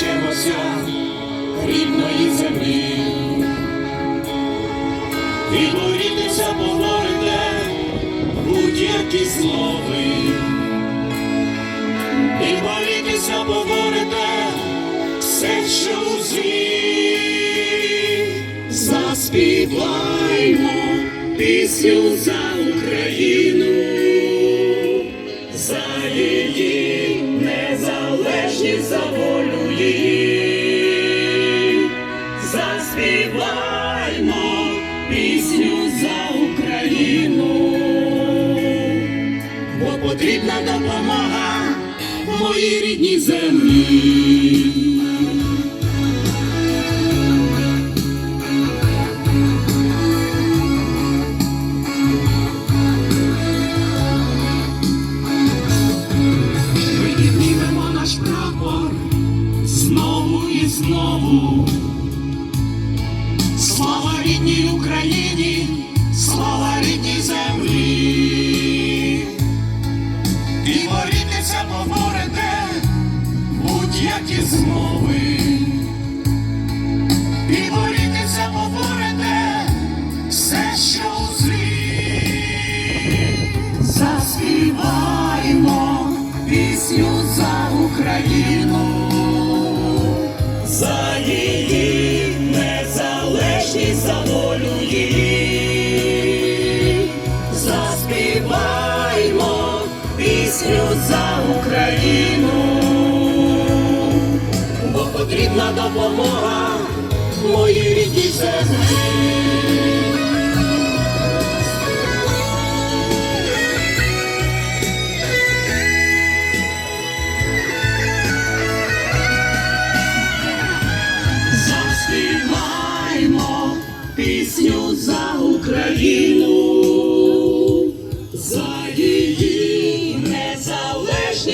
зречемося рідної землі. І борітися поборете будь-які злоби. І борітися поборете все, що у злі. Заспіваймо пісню за Україну, за її пісню за Україну, бо потрібна допомога моїй рідній землі. Ми піднімемо наш прапор знову і знову. Рідній Україні, слава рідній землі. І борітися поборете будь-які змови. За Україну, бо потрібна допомога моїй рідній землі. Заспіваймо пісню за Україну,